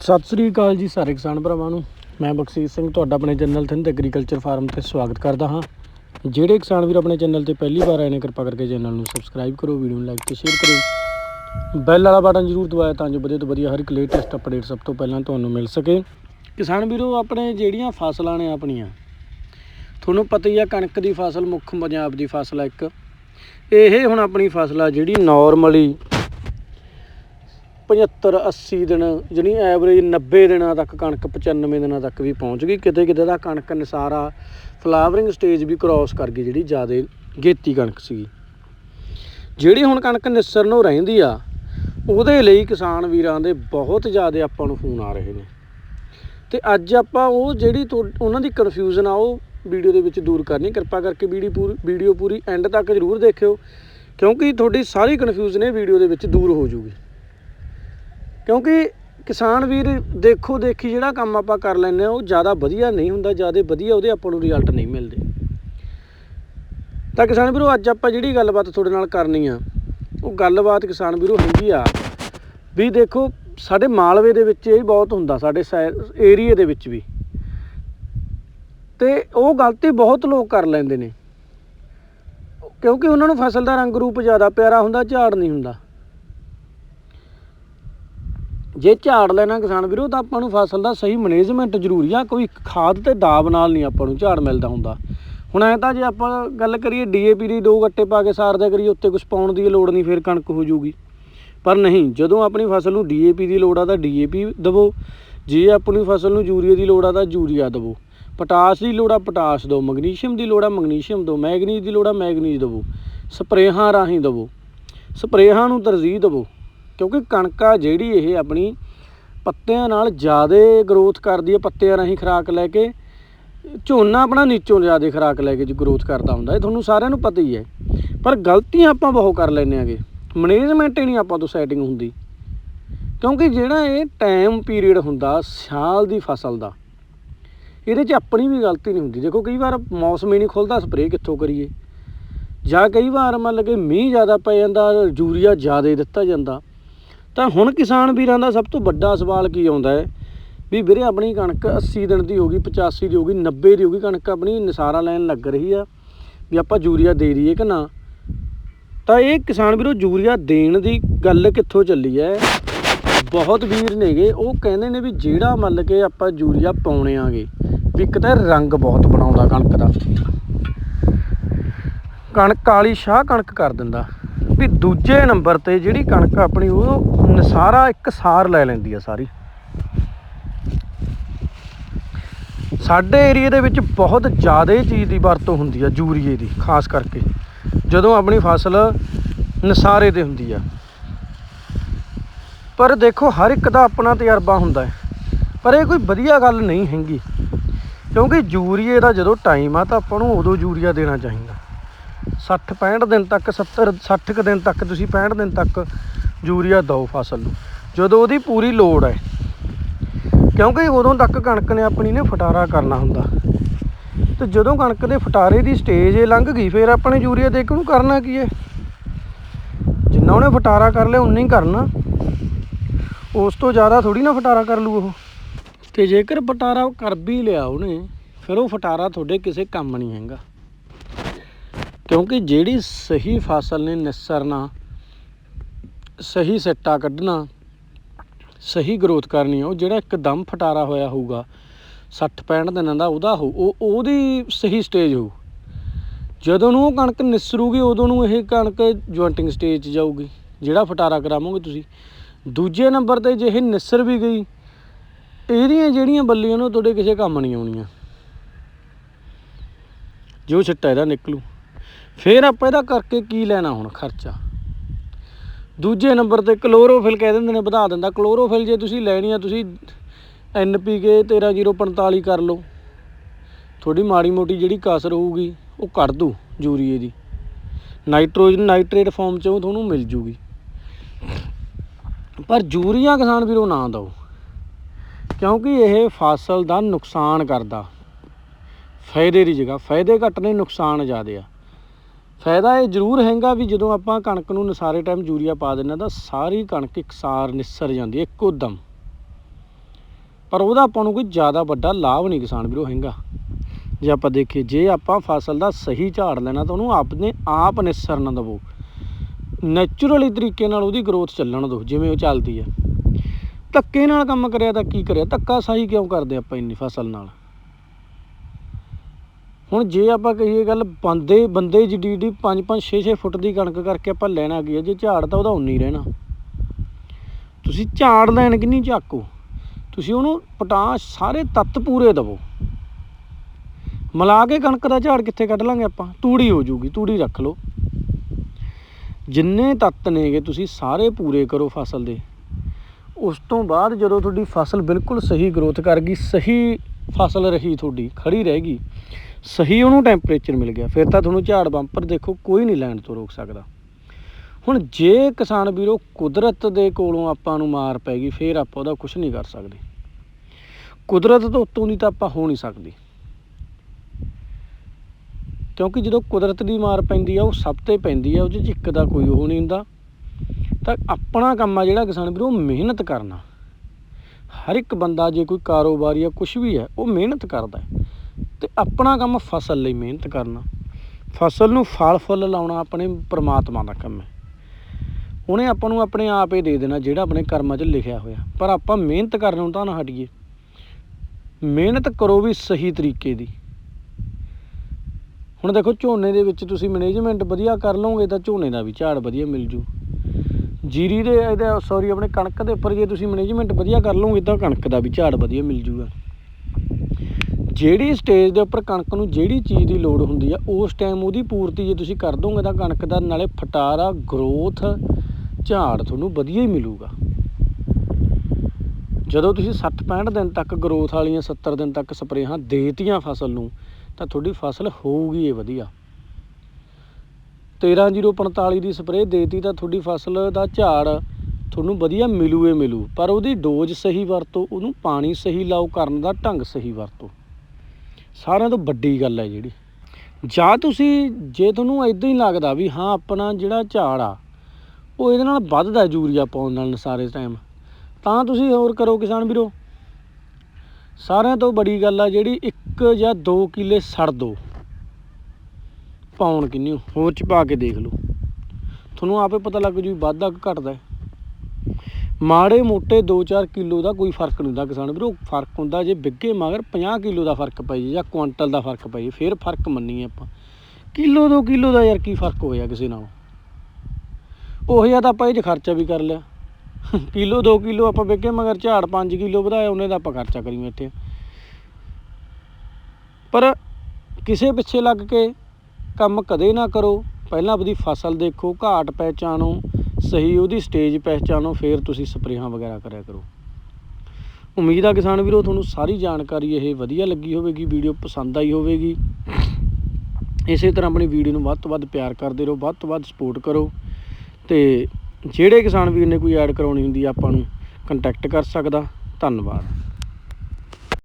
ਸਤਿ ਸ੍ਰੀ ਅਕਾਲ ਜੀ ਸਾਰੇ ਕਿਸਾਨ ਭਰਾਵਾਂ ਨੂੰ। ਮੈਂ ਬਖਸ਼ੀਸ਼ ਸਿੰਘ, ਤੁਹਾਡਾ ਆਪਣੇ ਚੈਨਲ ਥਿੰਦ ਐਗਰੀਕਲਚਰ ਫਾਰਮ ਤੇ ਸਵਾਗਤ ਕਰਦਾ ਹਾਂ। ਜਿਹੜੇ ਕਿਸਾਨ ਵੀਰ ਆਪਣੇ ਚੈਨਲ ਤੇ ਪਹਿਲੀ ਵਾਰ ਆਏ ਨੇ, ਕਿਰਪਾ ਕਰਕੇ ਚੈਨਲ ਨੂੰ ਸਬਸਕ੍ਰਾਈਬ ਕਰੋ, ਵੀਡੀਓ ਨੂੰ ਲਾਈਕ ਤੇ ਸ਼ੇਅਰ ਕਰੋ ਬੈਲ ਵਾਲਾ ਬਟਨ ਜ਼ਰੂਰ ਦਬਾਇਆ ਤਾਂ ਜੋ ਵਧੀਆ ਤੋਂ ਵਧੀਆ ਹਰ ਇੱਕ ਲੇਟੈਸਟ ਅਪਡੇਟ ਸਭ ਤੋਂ ਪਹਿਲਾਂ ਤੁਹਾਨੂੰ ਮਿਲ ਸਕੇ। ਕਿਸਾਨ ਵੀਰੋ, ਆਪਣੇ ਜਿਹੜੀਆਂ ਫਸਲਾਂ ਨੇ ਆਪਣੀਆਂ, ਤੁਹਾਨੂੰ ਪਤਾ ਹੀ ਆ ਕਣਕ ਦੀ ਫਸਲ, ਮੁੱਖ ਪੰਜਾਬ ਦੀ ਫਸਲ ਆ ਇੱਕ। ਇਹ ਹੁਣ ਆਪਣੀ ਫਸਲ ਆ ਜਿਹੜੀ ਨਾਰਮਲੀ 75 80 ਦਿਨ ਜਿਹੜੀ ਐਵਰੇਜ 90 ਦਿਨਾਂ ਤੱਕ ਕਣਕ 95 ਦਿਨਾਂ ਤੱਕ ਵੀ ਪਹੁੰਚ ਗਈ। ਕਿਤੇ ਕਿਤੇ ਦਾ ਕਣਕ ਨਸਾਰਾ ਫਲਾਵਰਿੰਗ ਸਟੇਜ ਵੀ ਕ੍ਰਾਸ ਕਰ ਗਈ, ਜਿਹੜੀ ਜ਼ਿਆਦਾ ਗੇਤੀ ਕਣਕ ਸੀਗੀ। ਜਿਹੜੀ ਹੁਣ ਕਣਕ ਨਿਸਰ ਨੂੰ ਰਹਿੰਦੀ ਆ, ਉਹਦੇ ਲਈ ਕਿਸਾਨ ਵੀਰਾਂ ਦੇ ਬਹੁਤ ਜ਼ਿਆਦਾ ਆਪਾਂ ਨੂੰ ਫੋਨ ਆ ਰਹੇ ਨੇ। ਤੇ ਅੱਜ ਆਪਾਂ ਉਹ ਜਿਹੜੀ ਤੁਹਾ- ਉਹਨਾਂ ਦੀ ਕਨਫਿਊਜ਼ਨ ਆ, ਉਹ ਵੀਡੀਓ ਦੇ ਵਿੱਚ ਦੂਰ ਕਰਨੀ। ਕਿਰਪਾ ਕਰਕੇ ਵੀਡੀਓ ਪੂਰੀ ਵੀਡੀਓ ਪੂਰੀ ਐਂਡ ਤੱਕ ਜ਼ਰੂਰ ਦੇਖਿਓ, ਕਿਉਂਕਿ ਤੁਹਾਡੀ ਸਾਰੀ ਕਨਫਿਊਜ਼ਨ ਇਹ ਵੀਡੀਓ ਦੇ ਵਿੱਚ ਦੂਰ ਹੋ ਜੂਗੀ ਕਿਉਂਕਿ ਕਿਸਾਨ ਵੀਰ ਦੇਖੋ ਦੇਖੀ ਜਿਹੜਾ ਕੰਮ ਆਪਾਂ ਕਰ ਲੈਂਦੇ ਆ ਉਹ ਜ਼ਿਆਦਾ ਵਧੀਆ ਨਹੀਂ ਹੁੰਦਾ, ਜ਼ਿਆਦਾ ਵਧੀਆ ਉਹਦੇ ਆਪਾਂ ਨੂੰ ਰਿਜ਼ਲਟ ਨਹੀਂ ਮਿਲਦੇ। ਤਾਂ ਕਿਸਾਨ ਵੀਰੋ, ਅੱਜ ਆਪਾਂ ਜਿਹੜੀ ਗੱਲਬਾਤ ਤੁਹਾਡੇ ਨਾਲ ਕਰਨੀ ਆ, ਉਹ ਗੱਲਬਾਤ ਕਿਸਾਨ ਵੀਰੋ ਹੈਗੀ ਆ ਵੀ ਦੇਖੋ, ਸਾਡੇ ਮਾਲਵੇ ਦੇ ਵਿੱਚ ਇਹ ਬਹੁਤ ਹੁੰਦਾ, ਸਾਡੇ ਏਰੀਏ ਦੇ ਵਿੱਚ ਵੀ। ਤੇ ਉਹ ਗਲਤੀ ਬਹੁਤ ਲੋਕ ਕਰ ਲੈਂਦੇ ਨੇ। ਕਿਉਂਕਿ ਉਹਨਾਂ ਨੂੰ ਫਸਲ ਦਾ ਰੰਗ ਰੂਪ ਜ਼ਿਆਦਾ ਪਿਆਰਾ ਹੁੰਦਾ, ਝਾੜ ਨਹੀਂ ਹੁੰਦਾ। ਜੇ ਝਾੜ ਲੈਣਾ ਕਿਸਾਨ ਵੀਰੋ, ਤਾਂ ਆਪਾਂ ਨੂੰ ਫਸਲ ਦਾ ਸਹੀ ਮੈਨੇਜਮੈਂਟ ਜ਼ਰੂਰੀ ਆ। ਕੋਈ ਖਾਦ ਤੇ ਦਾਬ ਨਾਲ ਨਹੀਂ ਆਪਾਂ ਨੂੰ ਝਾੜ ਮਿਲਦਾ ਹੁੰਦਾ। ਹੁਣ ਐ ਤਾਂ ਜੇ ਆਪਾਂ ਗੱਲ ਕਰੀਏ ਡੀਏਪੀ ਦੀ ਦੋ ਗੱਟੇ ਪਾ ਕੇ ਸਾਰਦੇ ਕਰੀਏ ਉੱਤੇ ਕੁਝ ਪਾਉਣ ਦੀ ਲੋੜ ਨਹੀਂ, ਫਿਰ ਕਣਕ ਹੋ ਜੂਗੀ ਪਰ ਨਹੀਂ, ਜਦੋਂ ਆਪਣੀ ਫਸਲ ਨੂੰ ਡੀਏਪੀ ਦੀ ਲੋੜ ਆ ਤਾਂ ਡੀਏਪੀ ਦਵੋ। ਜੇ ਆਪਣੀ ਫਸਲ ਨੂੰ ਯੂਰੀਆ ਦੀ ਲੋੜ ਆ ਤਾਂ ਯੂਰੀਆ ਦਵੋ। ਪੋਟਾਸ਼ ਦੀ ਲੋੜ ਆ, ਪੋਟਾਸ਼ ਦਿਓ। ਮੈਗਨੀਸ਼ੀਅਮ ਦੀ ਲੋੜ ਆ, ਮੈਗਨੀਸ਼ੀਅਮ ਦਿਓ। ਮੈਗਨੀਜ਼ ਦੀ ਲੋੜ ਆ, ਮੈਗਨੀਜ਼ ਦਵੋ। ਸਪਰੇਹਾਂ ਰਾਹੀਂ ਦਵੋ। ਸਪਰੇਹਾਂ ਨੂੰ ਤਰਜੀਹ ਦਵੋ। ਕਿਉਂਕਿ ਕਣਕਾ ਜਿਹੜੀ ਇਹ ਆਪਣੀ ਪੱਤਿਆਂ ਨਾਲ ਜ਼ਿਆਦਾ ਗਰੋਥ ਕਰਦੀ ਹੈ ਪੱਤਿਆਂ ਰਾਹੀਂ ਖੁਰਾਕ ਲੈ ਕੇ। ਝੋਨਾ ਆਪਣਾ ਨੀਚੋਂ ਜ਼ਿਆਦਾ ਖੁਰਾਕ ਲੈ ਕੇ ਜੀ ਗਰੋਥ ਕਰਦਾ ਹੁੰਦਾ, ਇਹ ਤੁਹਾਨੂੰ ਸਾਰਿਆਂ ਨੂੰ ਪਤਾ ਹੀ ਹੈ। ਪਰ ਗਲਤੀਆਂ ਆਪਾਂ ਬਹੁਤ ਕਰ ਲੈਂਦੇ ਆਗੇ। ਮੈਨੇਜਮੈਂਟ ਹੀ ਨਹੀਂ ਆਪਾਂ ਤੋਂ ਸੈਟਿੰਗ ਹੁੰਦੀ। ਕਿਉਂਕਿ ਜਿਹੜਾ ਇਹ ਟਾਈਮ ਪੀਰੀਅਡ ਹੁੰਦਾ, ਸਾਲ ਦੀ ਫਸਲ ਦਾ, ਇਹਦੇ 'ਚ ਆਪਣੀ ਵੀ ਗਲਤੀ ਨਹੀਂ ਹੁੰਦੀ। ਦੇਖੋ, ਕਈ ਵਾਰ ਮੌਸਮ ਹੀ ਨਹੀਂ ਖੁੱਲਦਾ ਸਪਰੇਅ ਕਿੱਥੋਂ ਕਰੀਏ? ਜਾਂ ਕਈ ਵਾਰ ਮੰਨ ਲਗੇ ਮੀਂਹ ਜ਼ਿਆਦਾ ਪੈ ਜਾਂਦਾ, ਯੂਰੀਆ ਜ਼ਿਆਦਾ ਦਿੱਤਾ ਜਾਂਦਾ। ਤਾਂ ਹੁਣ ਕਿਸਾਨ ਵੀਰਾਂ ਦਾ ਸਭ ਤੋਂ ਵੱਡਾ ਸਵਾਲ ਕੀ ਆਉਂਦਾ ਹੈ? ਵੀ ਵੀਰੇ ਆਪਣੀ ਕਣਕ 80 ਦਿਨ ਦੀ ਹੋ ਗਈ 85 ਦੀ ਹੋ ਗਈ 90 ਦੀ ਹੋ ਗਈ, ਕਣਕ ਆਪਣੀ ਨਸਾਰਾ ਲੈਣ ਲੱਗ ਰਹੀ ਆ ਵੀ ਆਪਾਂ ਯੂਰੀਆ ਦੇ ਰਹੀਏ ਕਿ ਨਾ? ਤਾਂ ਇਹ ਕਿਸਾਨ ਵੀਰੋ ਯੂਰੀਆ ਦੇਣ ਦੀ ਗੱਲ ਕਿੱਥੋਂ ਚੱਲੀ ਹੈ? ਬਹੁਤ ਵੀਰ ਨੇਗੇ, ਉਹ ਕਹਿੰਦੇ ਨੇ ਵੀ ਜਿਹੜਾ ਮੰਨ ਕੇ ਆਪਾਂ ਯੂਰੀਆ ਪਾਉਣੇ ਆਗੇ, ਵੀ ਇੱਕ ਤਾਂ ਰੰਗ ਬਹੁਤ ਬਣਾਉਂਦਾ ਕਣਕ ਦਾ। ਕਣਕ ਕਾਲੀ ਸ਼ਾਹ ਕਣਕ ਕਰ ਦਿੰਦਾ। ਵੀ ਦੂਜੇ ਨੰਬਰ ਤੇ ਜਿਹੜੀ ਕਣਕ ਆਪਣੀ ਉਹ ਨਸਾਰਾ ਇੱਕ ਸਾਰ ਲੈ ਲੈਂਦੀ ਆ ਸਾਰੀ। ਸਾਡੇ ਏਰੀਆ ਦੇ ਵਿੱਚ ਬਹੁਤ ਜ਼ਿਆਦਾ ਚੀਜ਼ ਦੀ ਵਰਤੋਂ ਹੁੰਦੀ ਆ ਯੂਰੀਏ ਦੀ, ਖਾਸ ਕਰਕੇ। ਜਦੋਂ ਆਪਣੀ ਫਸਲ ਨਸਾਰੇ ਤੇ ਹੁੰਦੀ ਆ। ਪਰ ਦੇਖੋ, ਹਰ ਇੱਕ ਦਾ ਆਪਣਾ ਤਜਰਬਾ ਹੁੰਦਾ ਹੈ। ਪਰ ਇਹ ਕੋਈ ਵਧੀਆ ਗੱਲ ਨਹੀਂ ਹੈਗੀ। ਕਿਉਂਕਿ ਯੂਰੀਏ ਦਾ ਜਦੋਂ ਟਾਈਮ ਆ ਤਾਂ ਆਪਾਂ ਨੂੰ ਉਦੋਂ ਯੂਰੀਆ ਦੇਣਾ ਚਾਹੀਦਾ। 60 65 ਦਿਨ ਤੱਕ 70 60 ਕੁ ਦਿਨ ਤੱਕ ਤੁਸੀਂ 65 ਦਿਨ ਤੱਕ ਯੂਰੀਆ ਦਿਓ ਫਸਲ ਨੂੰ। ਜਦੋਂ ਉਹਦੀ ਪੂਰੀ ਲੋੜ ਹੈ। ਕਿਉਂਕਿ ਉਦੋਂ ਤੱਕ ਕਣਕ ਨੇ ਆਪਣੀ ਨੇ ਫਟਾਰਾ ਕਰਨਾ ਹੁੰਦਾ। ਤੇ ਜਦੋਂ ਕਣਕ ਦੇ ਫਟਾਰੇ ਦੀ ਸਟੇਜ ਇਹ ਲੰਘ ਗਈ, ਫਿਰ ਆਪਾਂ ਨੇ ਯੂਰੀਆ ਦੇ ਕੇ ਉਹਨੂੰ ਕਰਨਾ ਕੀ ਹੈ? ਜਿੰਨਾ ਉਹਨੇ ਫਟਾਰਾ ਕਰ ਲਿਆ, ਉਨਾ ਹੀ ਕਰਨਾ। ਉਸ ਤੋਂ ਜ਼ਿਆਦਾ ਥੋੜੀ ਨਾ ਫਟਾਰਾ ਕਰ ਲੂ ਉਹ। ਤੇ ਜੇਕਰ ਫਟਾਰਾ ਕਰ ਵੀ ਲਿਆ ਉਹਨੇ, ਫਿਰ ਉਹ ਫਟਾਰਾ ਤੁਹਾਡੇ ਕਿਸੇ ਕੰਮ ਨਹੀਂ ਹੈਗਾ। ਕਿਉਂਕਿ ਜਿਹੜੀ ਸਹੀ ਫਸਲ ਨੇ ਨਿਸਰਨਾ, ਸਹੀ ਸਿੱਟਾ ਕੱਢਣਾ, ਸਹੀ ਗਰੋਥ ਕਰਨੀ ਆ ਉਹ ਜਿਹੜਾ ਇੱਕਦਮ ਫਟਾਰਾ ਹੋਇਆ ਹੋਊਗਾ 60 65 ਦਿਨਾਂ ਦਾ ਉਹਦਾ ਹੋ ਉਹ ਉਹਦੀ ਸਹੀ ਸਟੇਜ ਹੋਊ। ਜਦੋਂ ਨੂੰ ਉਹ ਕਣਕ ਨਿਸਰੂਗੀ, ਉਦੋਂ ਨੂੰ ਇਹ ਕਣਕ ਜੁਆਇੰਟਿੰਗ ਸਟੇਜ 'ਚ ਜਾਊਗੀ, ਜਿਹੜਾ ਫਟਾਰਾ ਕਰਾਵੋਗੇ ਤੁਸੀਂ। ਦੂਜੇ ਨੰਬਰ ਤੇ ਜੇ ਇਹ ਨਿਸਰ ਵੀ ਗਈ, ਇਹਦੀਆਂ ਜਿਹੜੀਆਂ ਬੱਲੀਆਂ ਨੇ ਉਹ ਤੁਹਾਡੇ ਕਿਸੇ ਕੰਮ ਨਹੀਂ ਆਉਣੀਆਂ। ਜੋ ਛਿੱਟਾ ਇਹਦਾ ਨਿਕਲੂ। ਫਿਰ ਆਪਾਂ ਇਹਦਾ ਕਰਕੇ ਕੀ ਲੈਣਾ ਹੁਣ ਖਰਚਾ? ਦੂਜੇ ਨੰਬਰ ਤੇ ਕਲੋਰੋਫਿਲ ਕਹਿ ਦਿੰਦੇ ਨੇ, ਵਧਾ ਦਿੰਦਾ। ਕਲੋਰੋਫਿਲ ਜੇ ਤੁਸੀਂ ਲੈਣੀ ਆ, ਤੁਸੀਂ ਐਨਪੀਕੇ 13045 ਕਰ ਲਓ। ਥੋੜੀ ਮਾੜੀ ਮੋਟੀ ਜਿਹੜੀ ਕਸਰ ਹੋਊਗੀ ਉਹ ਕੱਢ ਦੂ ਯੂਰੀਏ ਦੀ। ਨਾਈਟ੍ਰੋਜਨ ਨਾਈਟ੍ਰੇਟ ਫਾਰਮ 'ਚ ਉਹ ਤੁਹਾਨੂੰ ਮਿਲ ਜੂਗੀ। ਪਰ ਯੂਰੀਆ ਕਿਸਾਨ ਵੀਰੋ ਨਾ ਦਿਓ, ਕਿਉਂਕਿ ਇਹ ਫਸਲ ਦਾ ਨੁਕਸਾਨ ਕਰਦਾ। ਫਾਇਦੇ ਦੀ ਜਗ੍ਹਾ, ਫਾਇਦੇ ਘੱਟ ਨੇ, ਨੁਕਸਾਨ ਜ਼ਿਆਦੇ ਆ। ਫਾਇਦਾ ਇਹ ਜ਼ਰੂਰ ਹੈਗਾ ਵੀ ਜਦੋਂ ਆਪਾਂ ਕਣਕ ਨੂੰ ਨਸਾਰੇ ਟਾਈਮ ਯੂਰੀਆ ਪਾ ਦਿੰਦੇ ਹਾਂ ਤਾਂ ਸਾਰੀ ਕਣਕ ਇਕਸਾਰ ਨਿਸਰ ਜਾਂਦੀ ਹੈ, ਇੱਕੋ ਦਮ ਪਰ ਉਹਦਾ ਆਪਾਂ ਨੂੰ ਕੋਈ ਜ਼ਿਆਦਾ ਵੱਡਾ ਲਾਭ ਨਹੀਂ ਕਿਸਾਨ ਵੀਰੋ ਹੈਗਾ। ਜੇ ਆਪਾਂ ਦੇਖੀਏ, ਜੇ ਆਪਾਂ ਫਸਲ ਦਾ ਸਹੀ ਝਾੜ ਲੈਣਾ ਤਾਂ ਉਹਨੂੰ ਆਪਣੇ ਆਪ ਨਿਸਰ ਨਾ ਦੇਵੋ। ਨੈਚੁਰਲੀ ਤਰੀਕੇ ਨਾਲ ਉਹਦੀ ਗਰੋਥ ਚੱਲਣ ਦਿਓ, ਜਿਵੇਂ ਉਹ ਚੱਲਦੀ ਹੈ। ਧੱਕੇ ਨਾਲ ਕੰਮ ਕਰਿਆ ਤਾਂ ਕੀ ਕਰਿਆ? ਧੱਕਾ ਸਹੀ ਕਿਉਂ ਕਰਦੇ ਆਪਾਂ ਇੰਨੀ ਫਸਲ ਨਾਲ? ਹੁਣ ਜੇ ਆਪਾਂ ਕਹੀਏ ਗੱਲ ਬੰਦੇ ਬੰਦੇ ਜਿੱਡੀ ਜਿੱਡੀ 5 5 6 6 ਫੁੱਟ ਦੀ ਕਣਕ ਕਰਕੇ ਆਪਾਂ ਲੈਣਾ ਕੀ ਹੈ ਜੇ ਝਾੜ ਤਾਂ ਉਹਦਾ ਉਨੀ ਰਹਿਣਾ। ਤੁਸੀਂ ਝਾੜ ਲੈਣ ਕਿੰਨੀ ਝਾਕੋ ਤੁਸੀਂ ਉਹਨੂੰ ਪਟਾਸ਼ ਸਾਰੇ ਤੱਤ ਪੂਰੇ ਦਵੋ। ਮਿਲਾ ਕੇ ਕਣਕ ਦਾ ਝਾੜ ਕਿੱਥੇ ਕੱਢ ਲਾਂਗੇ ਆਪਾਂ? ਤੂੜੀ ਹੋ ਜੂਗੀ, ਤੂੜੀ ਰੱਖ ਲਓ। ਜਿੰਨੇ ਤੱਤ ਨੇਗੇ ਤੁਸੀਂ ਸਾਰੇ ਪੂਰੇ ਕਰੋ ਫਸਲ ਦੇ। ਉਸ ਤੋਂ ਬਾਅਦ ਜਦੋਂ ਤੁਹਾਡੀ ਫਸਲ ਬਿਲਕੁਲ ਸਹੀ ਗਰੋਥ ਕਰ ਗਈ, ਸਹੀ ਫਸਲ ਰਹੀ ਤੁਹਾਡੀ, ਖੜੀ ਰਹਿ ਗਈ। ਸਹੀ ਉਹਨੂੰ ਟੈਂਪਰੇਚਰ ਮਿਲ ਗਿਆ। ਫਿਰ ਤਾਂ ਤੁਹਾਨੂੰ ਝਾੜ ਬੰਪਰ ਦੇਖੋ, ਕੋਈ ਨਹੀਂ ਲੈਣ ਤੋਂ ਰੋਕ ਸਕਦਾ। ਹੁਣ ਜੇ ਕਿਸਾਨ ਵੀਰੋ ਕੁਦਰਤ ਦੇ ਕੋਲੋਂ ਆਪਾਂ ਨੂੰ ਮਾਰ ਪੈ ਗਈ, ਫਿਰ ਆਪਾਂ ਉਹਦਾ ਕੁਝ ਨਹੀਂ ਕਰ ਸਕਦੇ। ਕੁਦਰਤ ਤੋਂ ਉੱਤੋਂ ਦੀ ਤਾਂ ਆਪਾਂ ਹੋ ਨਹੀਂ ਸਕਦੇ। ਕਿਉਂਕਿ ਜਦੋਂ ਕੁਦਰਤ ਦੀ ਮਾਰ ਪੈਂਦੀ ਆ, ਉਹ ਸਭ ਤੇ ਪੈਂਦੀ ਆ ਉਹ 'ਚ ਇੱਕ ਦਾ ਕੋਈ ਉਹ ਨਹੀਂ ਹੁੰਦਾ। ਤਾਂ ਆਪਣਾ ਕੰਮ ਆ ਜਿਹੜਾ ਕਿਸਾਨ ਵੀਰੋ, ਮਿਹਨਤ ਕਰਨਾ। ਹਰ ਇੱਕ ਬੰਦਾ ਜੇ ਕੋਈ ਕਾਰੋਬਾਰ ਜਾਂ ਕੁਝ ਵੀ ਹੈ, ਉਹ ਮਿਹਨਤ ਕਰਦਾ ਹੈ। ਤੇ ਆਪਣਾ ਕੰਮ ਫਸਲ ਲਈ ਮਿਹਨਤ ਕਰਨਾ। ਫਸਲ ਨੂੰ ਫਲ ਫੁੱਲ ਲਾਉਣਾ ਆਪਣੇ ਪ੍ਰਮਾਤਮਾ ਦਾ ਕੰਮ ਹੈ। ਉਹਨੇ ਆਪਾਂ ਨੂੰ ਆਪਣੇ ਆਪ ਹੀ ਦੇ ਦੇਣਾ ਜਿਹੜਾ ਆਪਣੇ ਕਰਮਾਂ 'ਚ ਲਿਖਿਆ ਹੋਇਆ। ਪਰ ਆਪਾਂ ਮਿਹਨਤ ਕਰਨ ਨੂੰ ਤਾਂ ਨਾ ਹਟੀਏ। ਮਿਹਨਤ ਕਰੋ ਵੀ ਸਹੀ ਤਰੀਕੇ ਦੀ। ਹੁਣ ਦੇਖੋ ਝੋਨੇ ਦੇ ਵਿੱਚ ਤੁਸੀਂ ਮੈਨੇਜਮੈਂਟ ਵਧੀਆ ਕਰ ਲਓਗੇ ਤਾਂ ਝੋਨੇ ਦਾ ਵੀ ਝਾੜ ਵਧੀਆ ਮਿਲ ਜੂ। ਜੀਰੀ ਦੇ ਇਹਦੇ ਸੌਰੀ ਆਪਣੇ ਕਣਕ ਦੇ ਉੱਪਰ ਜੇ ਤੁਸੀਂ ਮੈਨੇਜਮੈਂਟ ਵਧੀਆ ਕਰ ਲਓਗੇ ਤਾਂ ਕਣਕ ਦਾ ਵੀ ਝਾੜ ਵਧੀਆ ਮਿਲ ਜੂਗਾ। ਜਿਹੜੀ ਸਟੇਜ ਦੇ ਉੱਪਰ ਕਣਕ ਨੂੰ ਜਿਹੜੀ ਚੀਜ਼ ਦੀ ਲੋੜ ਹੁੰਦੀ ਆ, ਉਸ ਟਾਈਮ ਉਹਦੀ ਪੂਰਤੀ ਜੇ ਤੁਸੀਂ ਕਰ ਦੋਗੇ ਤਾਂ ਕਣਕ ਦਾ ਨਾਲੇ ਫਟਾਰਾ ਗਰੋਥ ਝਾੜ ਤੁਹਾਨੂੰ ਵਧੀਆ ਹੀ ਮਿਲੂਗਾ। ਜਦੋਂ ਤੁਸੀਂ 60 65 ਦਿਨ ਤੱਕ ਗਰੋਥ ਵਾਲੀਆਂ 70 ਦਿਨ ਤੱਕ ਸਪਰੇਹਾਂ ਦੇਤੀਆਂ ਫਸਲ ਨੂੰ, ਤਾਂ ਤੁਹਾਡੀ ਫਸਲ ਹੋਊਗੀ ਇਹ ਵਧੀਆ। 13045 ਦੀ ਸਪਰੇਅ ਦੇਤੀ ਤਾਂ ਤੁਹਾਡੀ ਫਸਲ ਦਾ ਝਾੜ ਤੁਹਾਨੂੰ ਵਧੀਆ ਮਿਲੂ ਏ ਮਿਲੂ। ਪਰ ਉਹਦੀ ਡੋਜ਼ ਸਹੀ ਵਰਤੋ, ਉਹਨੂੰ ਪਾਣੀ ਸਹੀ ਲਾਓ ਕਰਨ ਦਾ ਢੰਗ ਸਹੀ ਵਰਤੋ। ਸਾਰਿਆਂ ਤੋਂ ਵੱਡੀ ਗੱਲ ਹੈ ਜਿਹੜੀ। ਜਾਂ ਤੁਸੀਂ, ਜੇ ਤੁਹਾਨੂੰ ਇਦਾਂ ਹੀ ਲੱਗਦਾ ਵੀ ਹਾਂ, ਆਪਣਾ ਜਿਹੜਾ ਝਾੜ ਆ, ਉਹ ਇਹਦੇ ਨਾਲ ਵੱਧਦਾ ਯੂਰੀਆ ਪਾਉਣ ਨਾਲ ਸਾਰੇ ਟਾਈਮ ਤਾਂ ਤੁਸੀਂ ਹੋਰ ਕਰੋ ਕਿਸਾਨ ਵੀਰੋ। ਸਾਰਿਆਂ ਤੋਂ ਬੜੀ ਗੱਲ ਆ ਜਿਹੜੀ ਇੱਕ ਜਾਂ 2 ਕਿੱਲੇ ਸੜ ਦੋ। ਪਾਉਣ ਕਿੰਨੀ ਹੋਰ ਚ ਪਾ ਕੇ ਦੇਖ ਲਓ। ਤੁਹਾਨੂੰ ਆਪੇ ਪਤਾ ਲੱਗ ਜੂ ਵੀ ਵੱਧਦਾ ਕਿ ਘਟਦਾ ਮਾੜੇ ਮੋਟੇ 2-4 ਕਿਲੋ ਦਾ ਕੋਈ ਫ਼ਰਕ ਨਹੀਂ ਹੁੰਦਾ ਕਿਸਾਨ ਵੀਰੋ। ਫ਼ਰਕ ਹੁੰਦਾ ਜੇ ਬਿੱਗੇ ਮਗਰ 50 ਕਿਲੋ ਦਾ ਫ਼ਰਕ ਪੈ ਜਾਂ ਕੁਆਂਟਲ ਦਾ ਫ਼ਰਕ ਪੈ ਫਿਰ ਫ਼ਰਕ ਮੰਨੀਏ ਆਪਾਂ। ਕਿਲੋ, ਦੋ ਕਿਲੋ ਦਾ ਯਾਰ ਕੀ ਫ਼ਰਕ ਹੋਇਆ ਕਿਸੇ ਨਾਲ? ਉਹ ਜਿਹਾ ਤਾਂ ਆਪਾਂ ਇਹ 'ਚ ਖਰਚਾ ਵੀ ਕਰ ਲਿਆ। ਕਿਲੋ 2 ਕਿਲੋ ਆਪਾਂ ਬਿੱਗੇ ਮਗਰ ਝਾੜ 5 ਕਿਲੋ ਵਧਾਇਆ, ਉਹਨੇ ਦਾ ਆਪਾਂ ਖਰਚਾ ਕਰੀ ਬੈਠੇ ਪਰ ਕਿਸੇ ਪਿੱਛੇ ਲੱਗ ਕੇ ਕੰਮ ਕਦੇ ਨਾ ਕਰੋ। ਪਹਿਲਾਂ ਆਪਦੀ ਫਸਲ ਦੇਖੋ, ਘਾਟ ਪਹਿਚਾਣੋ, ਸਹੀ ਉਹਦੀ ਸਟੇਜ ਪਹਿਚਾਣੋ, ਫਿਰ ਤੁਸੀਂ ਸਪਰੇਹਾਂ ਵਗੈਰਾ ਕਰਿਆ ਕਰੋ। ਉਮੀਦ ਆ ਕਿਸਾਨ ਵੀਰੋ, ਤੁਹਾਨੂੰ ਸਾਰੀ ਜਾਣਕਾਰੀ ਇਹ ਵਧੀਆ ਲੱਗੀ ਹੋਵੇਗੀ, ਵੀਡੀਓ ਪਸੰਦ ਆਈ ਹੋਵੇਗੀ। ਇਸੇ ਤਰ੍ਹਾਂ ਆਪਣੀ ਵੀਡੀਓ ਨੂੰ ਵੱਧ ਤੋਂ ਵੱਧ ਪਿਆਰ ਕਰਦੇ ਰਹੋ, ਵੱਧ ਤੋਂ ਵੱਧ ਸਪੋਰਟ ਕਰੋ। ਤੇ ਜਿਹੜੇ ਕਿਸਾਨ ਵੀਰ ਨੇ ਕੋਈ ਐਡ ਕਰਾਉਣੀ ਹੁੰਦੀ ਆਪਾਂ ਨੂੰ ਕੰਟੈਕਟ ਕਰ ਸਕਦਾ। ਧੰਨਵਾਦ।